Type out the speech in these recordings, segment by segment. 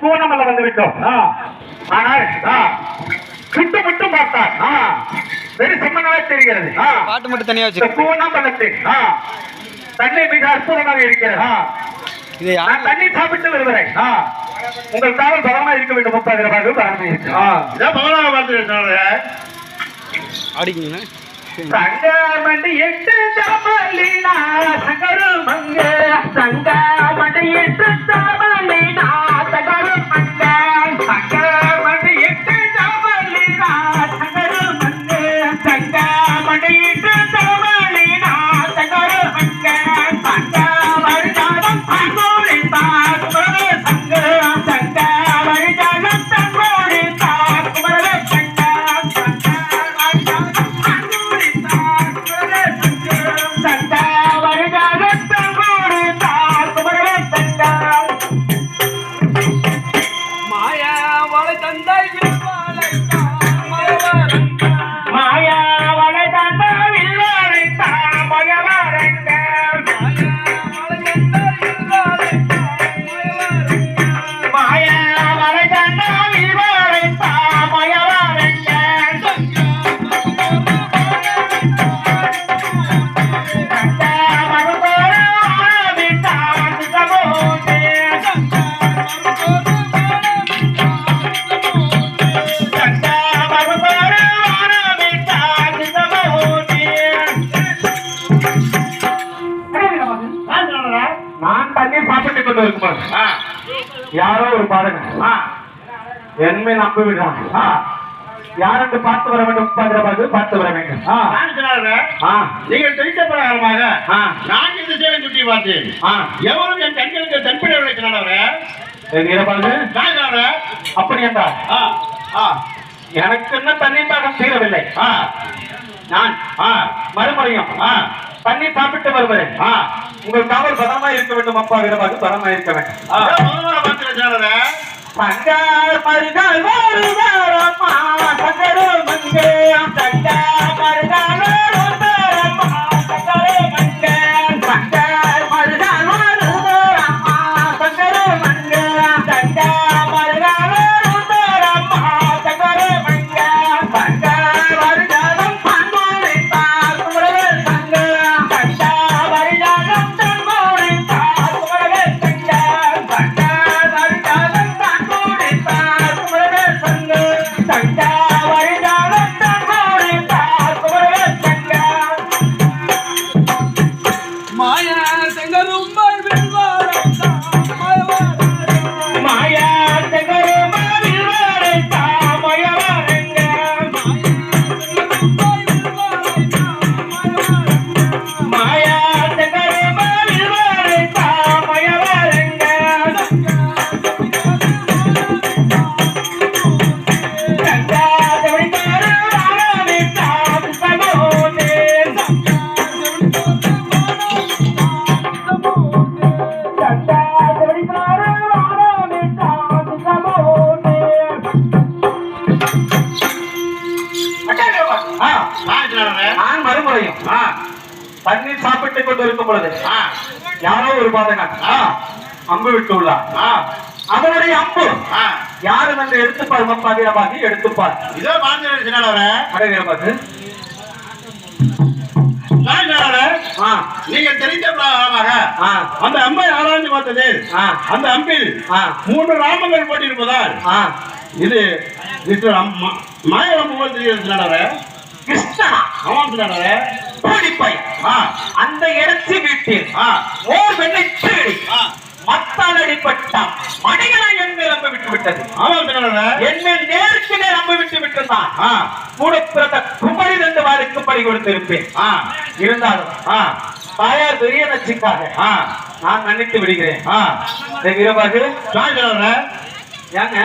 பூனமல்ல வந்து விட்டோம் ஆனால் சுட்டு மட்டும் பார்த்தார் வெறும் சிம்மனாவே தெரிகிறது. பாட்டு மட்டும் தனியா இந்த வச்சிருக்கோம் பூனமல்லத்தில் தண்ணீர் மிக அற்புதமாக இருக்கிறது இது நான் தண்ணீர் சாப்பிட்டு வருகிறேன் உங்கள் காவல் பலமா இருக்க வேண்டும். முப்பது ரூபாய் இருக்கு இதான் பகவான பார்த்து சங்கமண்டி எட்டு தமலினா சங்கரு மங்க சங்கமண்டி எட்டு தமலினா என்னை நம்ப விடுறான் யாரென்று பார்த்து வர வேண்டும்? பார்த்து பார்த்து வர வேண்டும். நீங்கள் தெரிந்த பிரகாரமாக நான் இந்த சேவை சுட்டி பார்த்தேன். எவரும் என் கண்களுக்கு தன்பிட விளைக்கிறானவரே அப்படி ஆ. எனக்கு என்ன தண்ணீர் தாகம் தீரவில்லை நான் மறுமுறையும் ஆ. தண்ணீர் சாப்பிட்டு வருகிறேன். ஆ. உங்கள் காவல் பதமா இருக்க வேண்டும் அப்பா. வீரபாகு பதமா இருக்க வேண்டும். ஆ முதல்வரை வருவாரம்மா சங்கரு மங்கே சங்கார் மருகால் வருவாரம்மா Little my. கொண்டு இருக்கும் பொழுது யாரோ ஒரு பாதகன் அம்பு விட்டு உள்ளார். ஆ அவனுடைய அம்பு யாரும் என்று எடுத்துப்பார் மப்பா வீரபாகி எடுத்துப்பார். இதோ ஆ. நீங்கள் தெரிந்த பிரகாரமாக அந்த அம்பை ஆராய்ந்து பார்த்தது. அந்த அம்பில் மூன்று ராமங்கள் போட்டிருப்பதால் இது போல் தெரிகிறது சின்னவரே கிருஷ்ணனா? ஆமாம் ஆ அந்த இடத்து வீட்டில் ஓர் வெள்ளை தேடி. மத்தால் அடிப்பட்டான் மணிகளை என் மேல் அம்பு விட்டு விட்டது. என் மேல் நேருக்கு நேர் அம்பு விட்டு விட்டுதான் கூட பிறந்த குமரி ரெண்டு வாருக்கு பறி கொடுத்திருப்பேன். இருந்தாலும் தாயார் பெரிய நச்சுக்காக நான் மன்னித்து விடுகிறேன். வீரபாகு ஏங்க?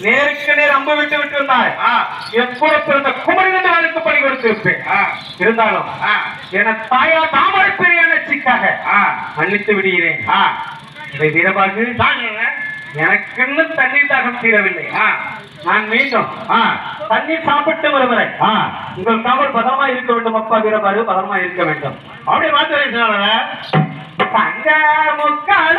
நேருக்கு நேர் அம்பு விட்டு விட்டு இருந்தாய் ஆ. எப்போது பிறந்த குமரி ரெண்டு வாருக்கு பறி கொடுத்திருப்பேன். இருந்தாலும் என தாயா தாமரை பெரிய நச்சுக்காக மன்னித்து விடுகிறேன். ஆ. இந்த வீரபாகு எனக்குன்னு தண்ணீர் தாகம் தீரவில்லை. நான் மீண்டும் தண்ணீர் சாப்பிட்டு வருகிறேன். உங்கள் காவல் பதமா இருக்க வேண்டும் அப்பா வீரபாகு பதமா இருக்க வேண்டும். அப்படியே பார்த்து சின்னவரே தங்க முக்கால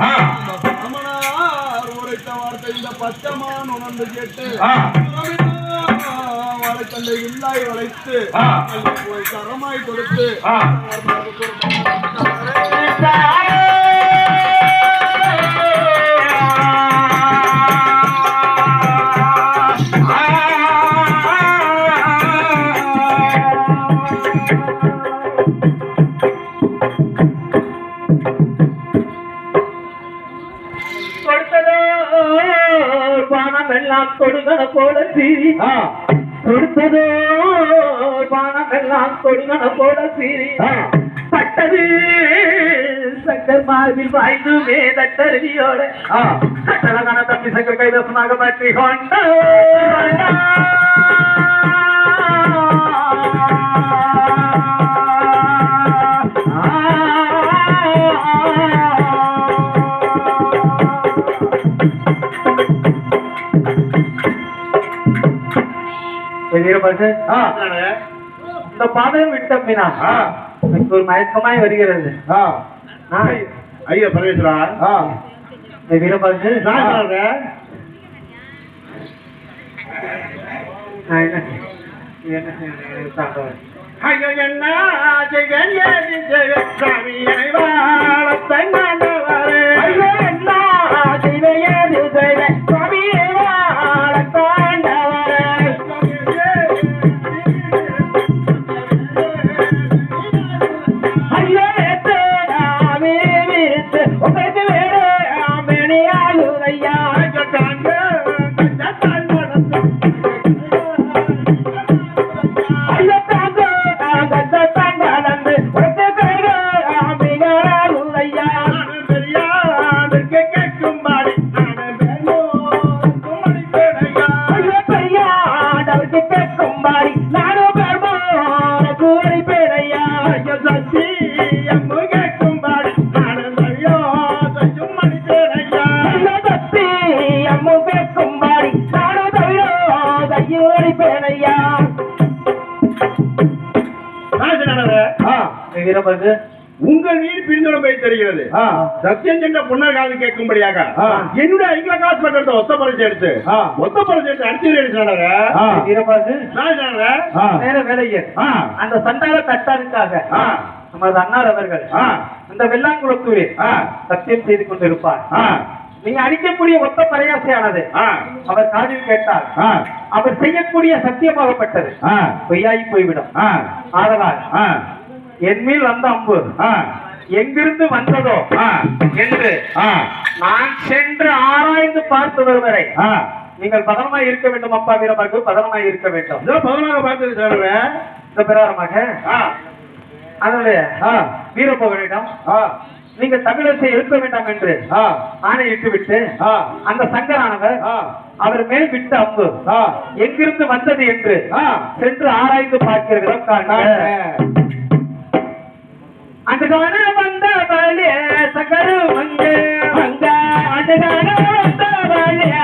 பரமனார் உரைத்த வார்த்தை இந்த பச்சமான் உணர்ந்து கேட்டு. வளைத்தந்தை இல்லாய் வளைத்து கரமாய் கொடுத்து பணம் எல்லாம் கொடுகன போல சீரி கொடுத்ததோ பணம் எல்லாம் கொடுகன போல சீரி பட்டது சங்கர் மார்பில் வாய்ந்துமே தட்டருவியோட. கட்டளகான தம்பி சங்கர் கைதசமாக பற்றி கொண்ட வீரபாசு இந்த பாதையை விட்டப்பினா எனக்கு ஒரு மயக்கமாய் வருகிறது. ஐயா பரமேஸ்வரா இந்த வீரபாசு என்ன என்ன சாமி வாழத்தங்கவரே ஐயோ, வீரபகு உங்கள் வீடு பிரிந்தோடு போய் தெரிகிறது சத்தியம் சென்ற பொன்னர் காது கேட்கும்படியாக என்னுடைய ஐக்கிய காசு பண்றது ஒத்த பரிசு எடுத்து ஒத்த பரிசு எடுத்து அடிச்சு நேர வேலையர் அந்த சண்டால தட்டாருக்காக நமது அன்னார் அவர்கள் அந்த வெள்ளாங்குளத்தூரில் சத்தியம் செய்து கொண்டிருப்பார். நீங்க அடிக்கக்கூடிய ஒத்த பரையாசையானது அவர் காதில் கேட்டால் அவர் செய்யக்கூடிய சத்தியமாகப்பட்டது. பொய்யாகி போய்விடும். ஆதலால் என் மேல் வந்த அம்பு. எங்கிருந்து வந்ததோ? என்று நான் சென்று ஆராய்ந்து பார்த்து வருவரை. நீங்கள் பதனமாய் இருக்க வேண்டும் அப்பா வீரமாக பதனமாய் இருக்க வேண்டும். பதினாக பார்த்து சொல்றேன் இந்த பிரகாரமாக? அதனுடைய வீரப்பவனிடம் நீங்க தமிழரசை எழுப்ப வேண்டாம் என்று ஆணையிட்டு விட்டு அந்த சங்கரானவர் அவர் மேல் விட்ட அம்பு. எங்கிருந்து வந்தது என்று சென்று ஆராய்ந்து பார்க்கிறோம் அதுகான வந்த வழிய சகரு மங்க மங்க அதுகான வந்த வழிய